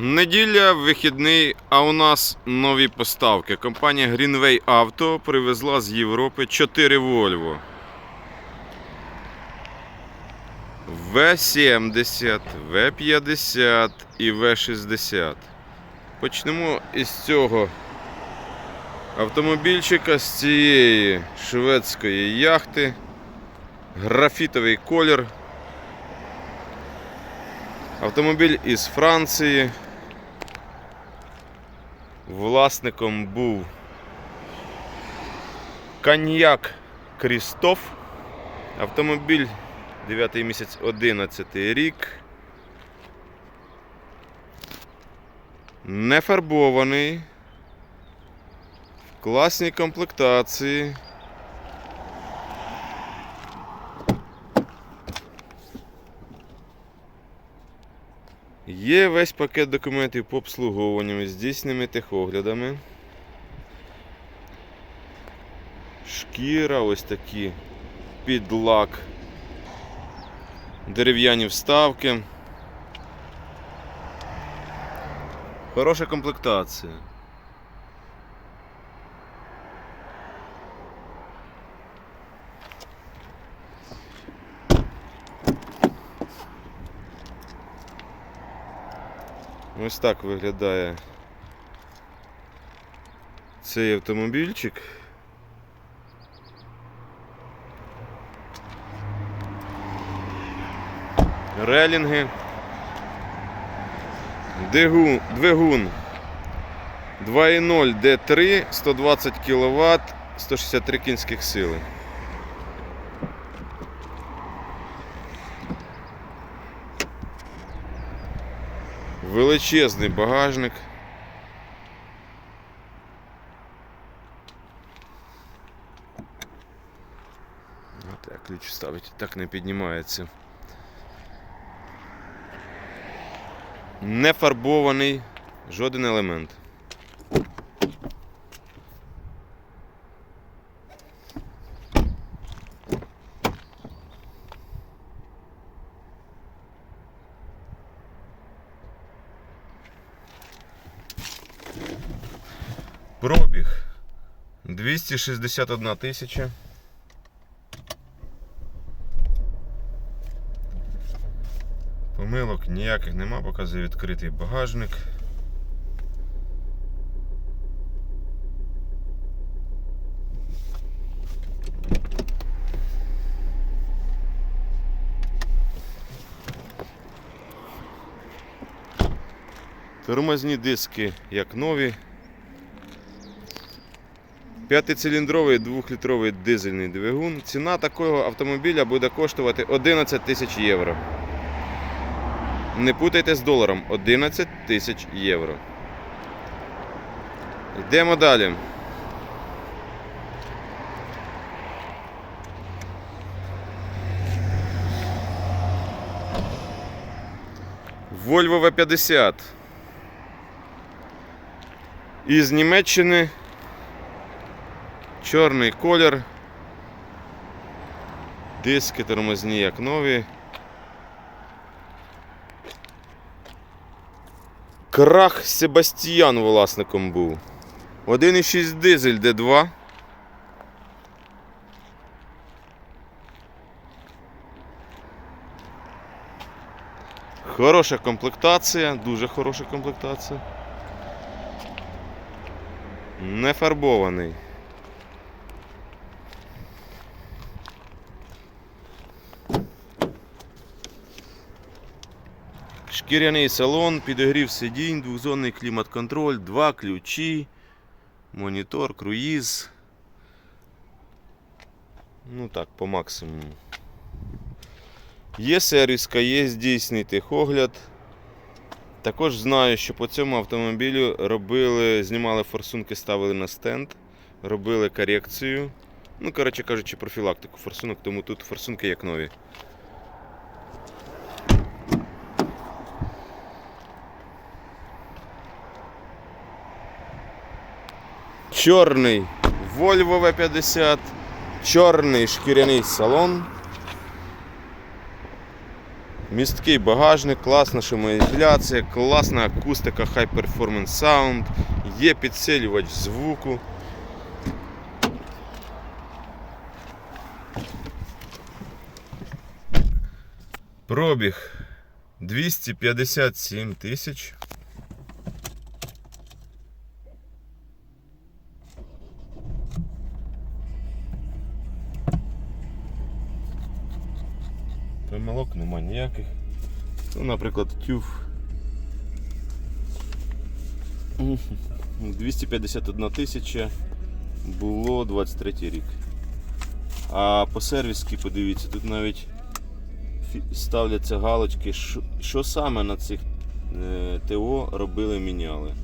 Неділя, вихідний, а у нас нові поставки. Компанія Greenway Auto привезла з Європи 4 Volvo. В70, В50 і В60. Почнемо із цього автомобільчика з цієї шведської яхти. Графітовий колір. Автомобіль із Франції. Власником був коньяк Крістоф. Автомобіль 9 місяць 11 рік. Не фарбований. В класній комплектації. Є весь пакет документів по обслуговуванню з дійсними техоглядами. Шкіра, ось такі під лак. Дерев'яні вставки. Хороша комплектація. Ось так виглядає цей автомобільчик. Релінги. Дигу- Двигун 2.0 D3, 120 кВт, 163 кінських сили. Величезний багажник. Я ключ ставить, так не піднімається. Не фарбований жоден елемент. Пробіг 261 тисяча. Помилок ніяких нема, показує відкритий багажник. Тормозні диски як нові. П'ятициліндровий двохлітровий дизельний двигун. Ціна такого автомобіля буде коштувати 11 тисяч євро. Не путайте з доларом 11 тисяч євро. Йдемо далі. Volvo V50. Із Німеччини. Чорний колір. Диски тормозні як нові. Крах Себастьян власником був. 1,6 дизель D2. Хороша комплектація, дуже хороша комплектація. Не фарбований. Шкіряний салон, підогрів сидінь, двохзонний клімат-контроль, два ключі, монітор, круїз. Ну так, по максимуму. Є сервіска, є здійсний техогляд. Також знаю, що по цьому автомобілю робили, знімали форсунки, ставили на стенд, робили корекцію. Ну, коротше кажучи, профілактику форсунок, тому тут форсунки як нові. Чорний Volvo V50, чорний шкіряний салон. Місткий багажник, класна шумоізоляція, класна акустика High Performance Sound, є підсилювач звуку. Пробіг 257 тисяч. Помилок нема ніяких. Ну, наприклад, тюф. 251 тисяча було 23 рік. А по сервіски, подивіться, тут навіть ставляться галочки, що, що саме на цих е, ТО робили, міняли.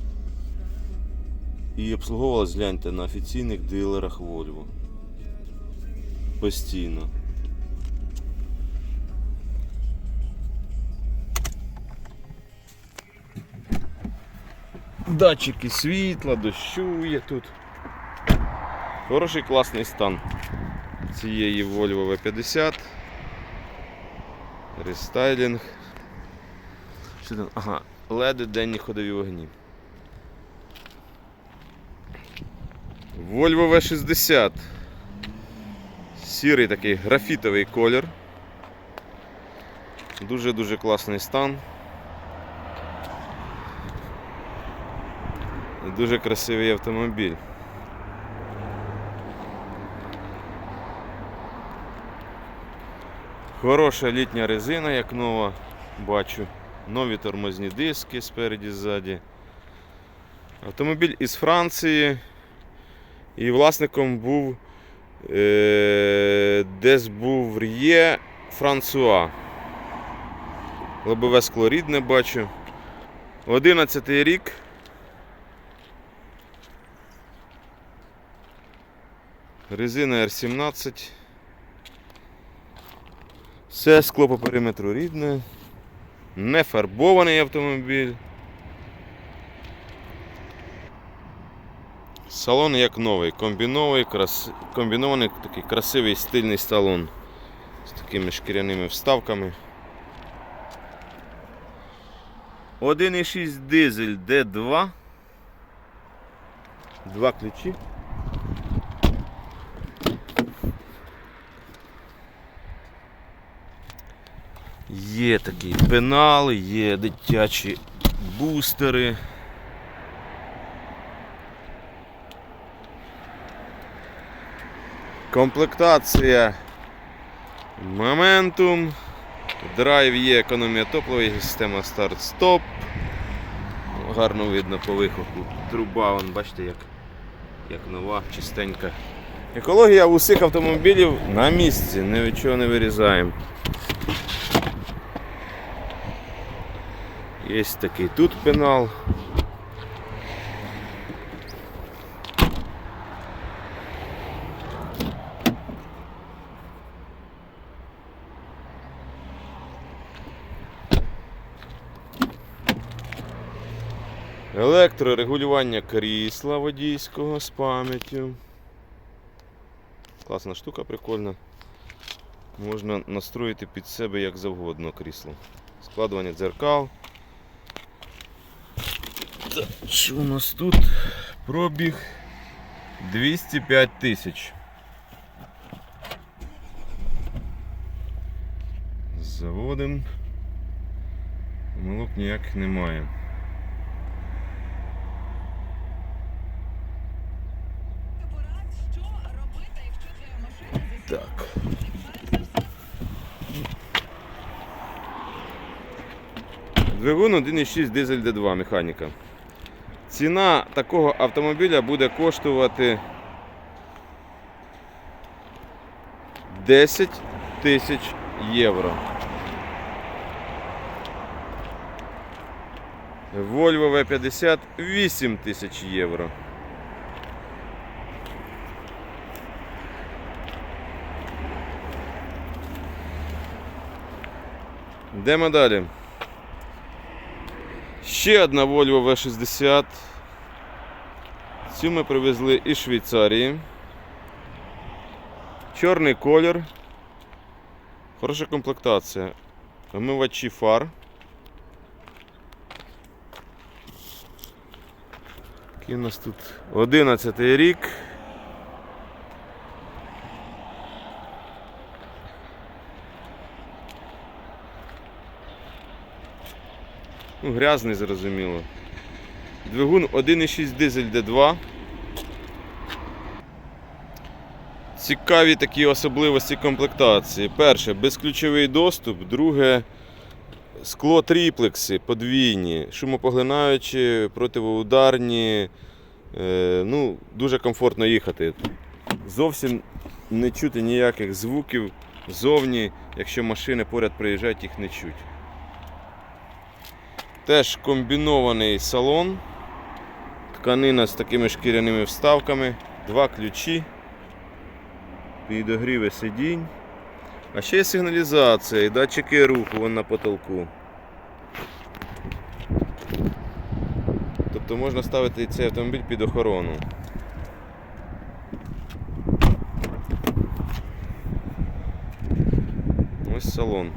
І обслуговувалось, гляньте, на офіційних дилерах Volvo. Постійно. Датчики світла, дощу є тут. Хороший класний стан цієї Volvo V50. Рестайлінг. Що там? Ага, леди денні ходові вогні. Volvo V60. Сірий такий графітовий колір. Дуже-дуже класний стан. Дуже красивий автомобіль. Хороша літня резина, як нова, бачу. Нові тормозні диски спереді ззаді. Автомобіль із Франції. І власником був е, десь був Р'є Франсуа. Лобове скло рідне бачу. 11 рік. Резина R17. Все скло по периметру рідне. Не фарбований автомобіль. Салон як новий, комбіновий, крас... комбінований такий красивий стильний салон з такими шкіряними вставками. 1,6 дизель D2. Два ключі. Є такі пенали, є дитячі бустери. Комплектація Momentum. Драйв є економія топлива, є система старт-стоп. Гарно видно по вихлопу. Труба, вон, бачите, як, як нова, чистенька. Екологія усіх автомобілів на місці, нічого не вирізаємо. Є такий тут пенал. Електрорегулювання крісла водійського з пам'яттю. Класна штука, прикольна. Можна настроїти під себе як завгодно крісло. Складування дзеркал. Що у нас тут? Пробіг 205 тисяч. Заводим. Помилок ніяких немає. Так. Двигун 1,6 дизель D2 механіка. Ціна такого автомобіля буде коштувати 10 тисяч євро. Volvo V50 8 тисяч євро. Йдемо далі. Ще одна Volvo V60. Цю ми привезли із Швейцарії. Чорний колір. Хороша комплектація. Вимивачі фар. Який у нас тут 11 рік. Ну, грязний, зрозуміло. Двигун 1,6 дизель D2. Цікаві такі особливості комплектації. Перше, безключовий доступ, друге скло тріплекси подвійні, шумопоглинаючі, противоударні. Е, ну, дуже комфортно їхати. Зовсім не чути ніяких звуків ззовні, якщо машини поряд приїжджають, їх не чуть. Теж комбінований салон. Тканина з такими шкіряними вставками, два ключі, підогріви сидінь. А ще є сигналізація і датчики руху вон на потолку. Тобто можна ставити цей автомобіль під охорону. Ось салон.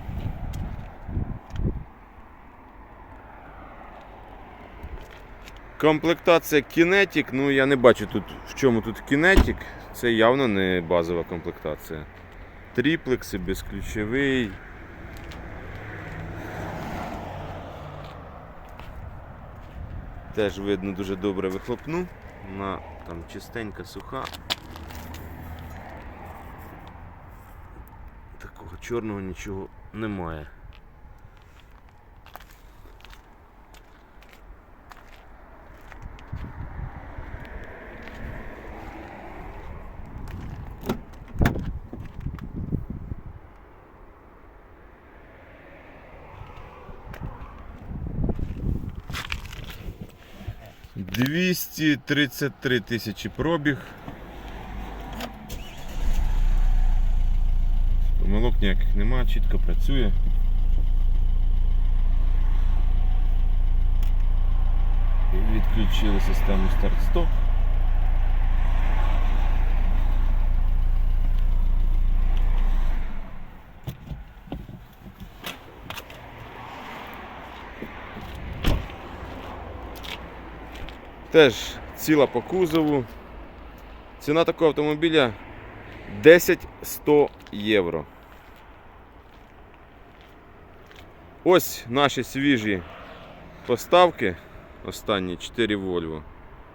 Комплектація Kinetic, ну я не бачу тут в чому тут Kinetic. Це явно не базова комплектація. Тріплекси, безключовий. Теж видно дуже добре вихлопну. Вона там чистенька, суха. Такого чорного нічого немає. Двісті тридцять три тисячі пробіг. Помилок ніяких нема, чітко працює. Відключили систему старт-стоп. Теж ціла по кузову. Ціна такого автомобіля 10-100 євро. Ось наші свіжі поставки. Останні 4 Volvo.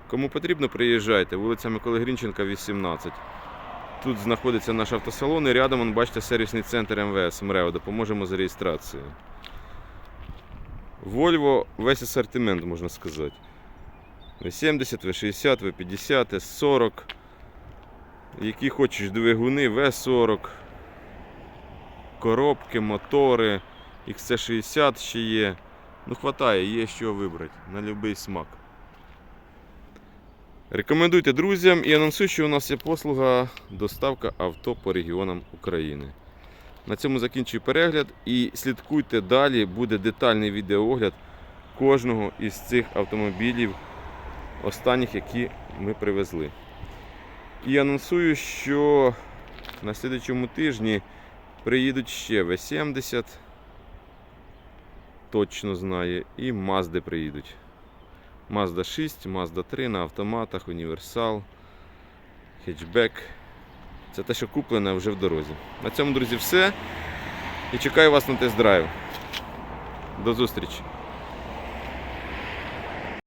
Кому потрібно, приїжджайте. Вулиця Миколи Грінченка, 18. Тут знаходиться наш автосалон і рядом, вон, бачите, сервісний центр МВС МРЕО. Допоможемо з реєстрацією. Volvo весь асортимент, можна сказати. V70, V60, V50, S40. Які хочеш двигуни, V40, коробки, мотори, XC60 ще є. Ну, хватає, є що вибрати на будь-який смак. Рекомендуйте друзям і анонсую, що у нас є послуга доставка авто по регіонам України. На цьому закінчую перегляд і слідкуйте далі, буде детальний відеоогляд кожного із цих автомобілів останніх, які ми привезли. І анонсую, що на слідчому тижні приїдуть ще В70, точно знає, і Мазди приїдуть. Mazda 6, Mazda 3 на автоматах, універсал, хетчбек. Це те, що куплене вже в дорозі. На цьому, друзі, все. І чекаю вас на тест-драйв. До зустрічі!